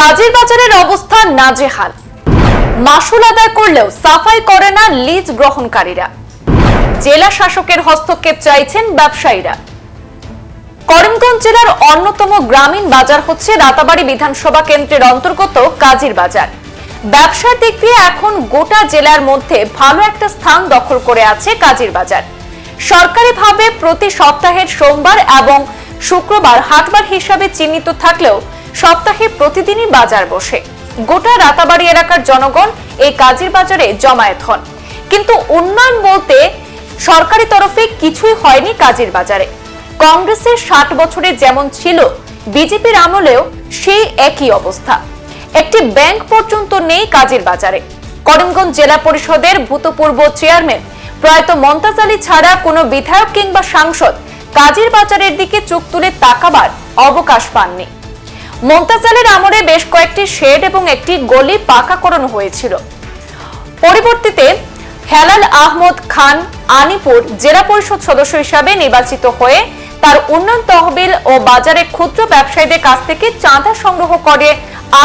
কাজের বাজারের অবস্থা নাজেহাল। মাসুল আদায় করলেও সাফাই করে না লিজ গ্রহণকারীরা। জেলা শাসকের হস্তক্ষেপ চাইছেন ব্যবসায়ীরা। করিমগঞ্জ জেলার অন্যতম গ্রামীণ বাজার হচ্ছে রাতাবাড়ি বিধানসভা কেন্দ্রের অন্তর্গত কাজীর বাজার। ব্যবসার দিক দিয়ে এখন গোটা জেলার মধ্যে ভালো একটা স্থান দখল করে আছে কাজীর বাজার। সরকারিভাবে প্রতি সপ্তাহের সোমবার এবং শুক্রবার হাটবার হিসাবে চিহ্নিত থাকলেও সপ্তাহে প্রতিদিনই বাজার বসে। গোটা রাতাবাড়ি এলাকার জনগণ এই কাজীর বাজারে জমায়েত হন। কিন্তু উন্নয়ন বলতে সরকারি তরফে কিছুই হয়নি কাজীর বাজারে। কংগ্রেসের ষাট বছরে যেমন ছিল, বিজেপির আমলেও সেই একই অবস্থা। একটি ব্যাংক পর্যন্ত নেই কাজীর বাজারে। করিমগঞ্জ জেলা পরিষদের ভূতপূর্ব চেয়ারম্যান প্রয়াত মমতাজ আলী ছাড়া কোনো বিধায়ক কিংবা সাংসদ কাজীর বাজারের দিকে চোখ তুলে তাকাবার অবকাশ পাননি। মমতাজ আলীর আমলে বেশ কয়েকটি শেড এবং একটি গলি পাকাকরণ হয়েছিল। পরিবর্তিতে হেলাল আহমদ খান আনিপুর জেলা পরিষদ সদস্য হিসাবে নির্বাচিত হয়ে তার উন্নয়ন তহবিল ও বাজারে ক্ষুদ্র ব্যবসায়ীদের কাছ থেকে চাঁদা সংগ্রহ করে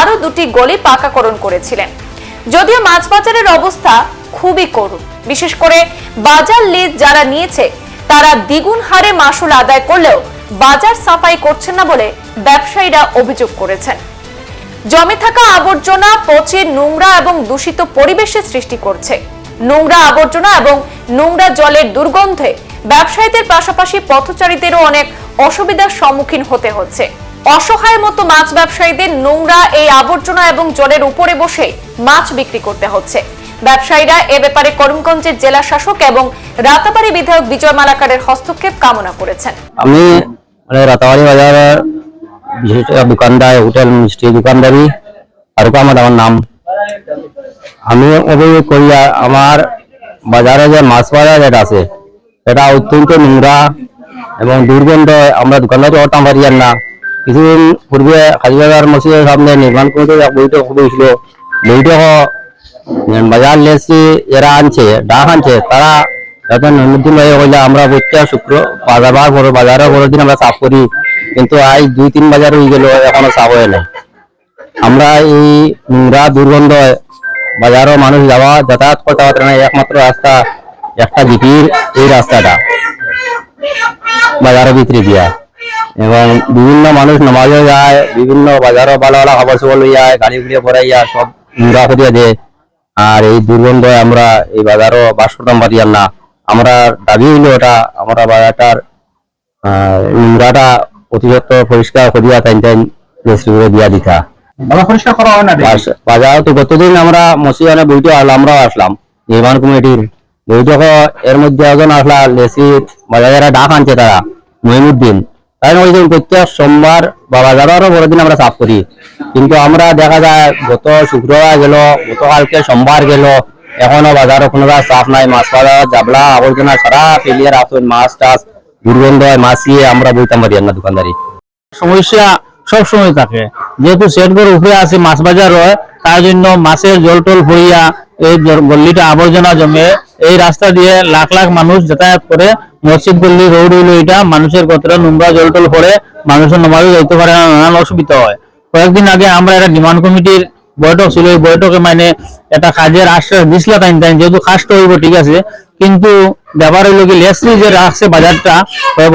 আরও দুটি গলি পাকাকরণ করেছিলেন। যদিও মাছ বাজারের অবস্থা খুবই করুণ। বিশেষ করে বাজার লিজ যারা নিয়েছে, তারা দ্বিগুণ হারে মাসুল আদায় করলেও বাজার সাফাই করছেন না বলে ব্যবসায়ীরা অভিযোগ করেছেন। জমে থাকা আবর্জনা পচে নোংরা এবং দূষিত পরিবেশের সৃষ্টি করছে। নোংরা আবর্জনা এবং নোংরা জলের দুর্গন্ধে ব্যবসায়ীদের পাশাপাশি পথচারীদেরও অনেক অসুবিধার সম্মুখীন হতে হচ্ছে। অসহায় মতো মাছ ব্যবসায়ীদের নোংরা এই আবর্জনা এবং জলের উপরে বসে মাছ বিক্রি করতে হচ্ছে। ব্যবসায়ীরা এ ব্যাপারে করিমগঞ্জের জেলা শাসক এবং রাতাবাড়ি বিধায়ক বিজয় মালাকারের হস্তক্ষেপ কামনা করেছেন। আমি মানে রাতাবাড়ি বাজারের বিশেষ দোকানদার, হোটেল, মিষ্টি দোকানদারি, আর আমার আমার নাম। আমি অভিযোগ করি আমার বাজারে যে মাছ বাজার যেটা আছে এটা অত্যন্ত নোংরা এবং দুর্গন্ধ। আমরা দোকানদারি করতাম পারি না। কিছুদিন পূর্বে হাজিবাজার মসজিদের সামনে নির্মাণ এক বৈঠক হয়েছিল বৈঠক বাজার লেসি এরা আনছে ডাক আনছে, তারা যখন নৈমুদ্দিন ভাই আমরা প্রত্যেক শুক্র বাজার বড় বাজারও বড় দিন আমরা সাফ করি। কিন্তু আজ দুই তিন বাজার হয়ে গেল, এখনও সাফ হয় না আমরা এই নোংরা দুর্গন্ধ বাজারও মানুষ যাওয়া, যাতায়াত করতে পারছে না, একমাত্র রাস্তা, একটা জিপির এই রাস্তাটা বাজারের ভিতরে দিয়া এবং বিভিন্ন মানুষ নামাজও যায়, বিভিন্ন বাজারও ভালো ভালো খাবার সবল যায়, গাড়ি গুড়িয়ে পড়াইয়া, সব নোংরা করিয়া দেয়। আর এই দুর্গন্ধ আমরা এই বাজারও বাস করতাম পারি আর না। আমরা দাবি হইল ওটা আমরা আহ, নোংরাটা অতিরিক্ত পরিষ্কার করিয়া টাইম টাইম করে দিয়া দিতা। পরিষ্কার করা হয় না বাজার তো গতদিন আমরা মসজিদে বইতে আসলাম আমরাও আসলাম নির্মাণ কমিটির। বৈঠক এর মধ্যে একজন আসলা লেসি বাজারে ডাক আনছে তারা মহিমুদ্দিন। তাই বলছেন প্রত্যেক সোমবার বা বাজারেরও বড় দিন আমরা সাফ করি। কিন্তু আমরা দেখা যায় গত শুক্রবার গেল গতকালকে সোমবার গেল এখনও বাজারও কোনো সাফ নাই, মাছ বাজার, জাবলা, আবর্জনা, সারা ফেলিয়ে রাখুন মাছ টাছ দুর্গন্ধ হয় মাছিয়ে আমরা বইতাম পারি না দোকানদারি। সমস্যা সব সময় থাকে। যেহেতু সেটগুলোর উপরে আছে, মাছ বাজার হয়, তার জন্য মাছের জল টল ভরিয়া এই গল্লিটা আবর্জনা জমে, এই রাস্তা দিয়ে লাখ লাখ মানুষ যাতায়াত করে, মসজিদ, গল্লি, রোড হইল এটা মানুষের কতটা নোংরা জল টল পড়ে, মানুষের নমাজও যাইতে পারে না, নানান অসুবিধা হয়। কয়েকদিন আগে আমরা একটা ডিমান্ড কমিটির বৈঠক ছিল এই বৈঠকে মানে এটা কাজের আশ্বাস দিছিল তাই তাই যেহেতু কাজটা হইব ঠিক আছে। কিন্তু ব্যাপার হইল কি লেসলি যে রাখছে বাজারটা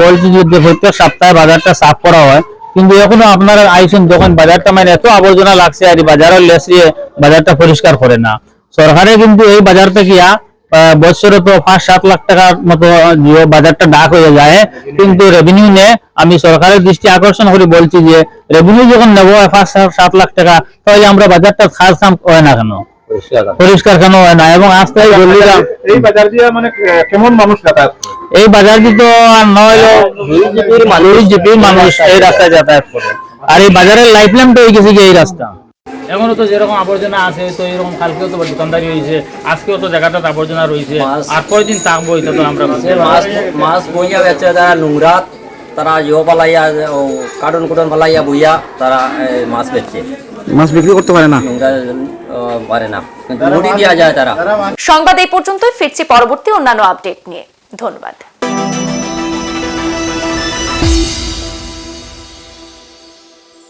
বলছে যে প্রত্যেক সপ্তাহে বাজারটা সাফ করা হয়। কিন্তু এখনও আপনারা আইসেন দোকান বাজারটা মানে এত আবর্জনা লাগছে আর বাজারের লেসলি বাজারটা পরিষ্কার করে না। সরকারে কিন্তু এই বাজারটা কিয়া আহ, বছরে তো পাঁচ সাত লাখ টাকার মতো যে বাজারটা ডাক হয়ে যায়। কিন্তু রেভিনিউ নে আমি সরকারের দৃষ্টি আকর্ষণ করে বলছি যে রেভিনিউ যখন নেব পাঁচ সাত- লাখ টাকা তাহলে আমরা বাজারটা খাস খাম হয় না কেন? পরিষ্কার কেন হয় না? এবং আস্তে এই বাজার দিয়ে মানে কেমন মানুষ যাতায়াত এই বাজার দিয়ে তো আর নয় জিপির মানুষ এই রাস্তায় যাতায়াত করে। আর এই বাজারের লাইফ ল্যাম্পটা হয়ে গেছে কি এই রাস্তা। এখনও তো যেরকম আবর্জনা আছে তো এরকম কালকেও তো দোকানদারি হয়েছে আজকেও তো জায়গাটা আবর্জনা রয়েছে। আর কয়দিন থাকব এটা তো আমরা মাছ মাছ বইয়া বেচে তারা নোংরা তারা ইয়ে পালাইয়া ও কার্টুন কুটন পালাইয়া বইয়া তারা মাছ বেচছে মাছ বিক্রি করতে পারে না? পারে না। মুড়ি দেওয়া যায় তারা। সংবাদ এই পর্যন্তই ফিরছি পরবর্তী অন্যান্য আপডেট নিয়ে। ধন্যবাদ।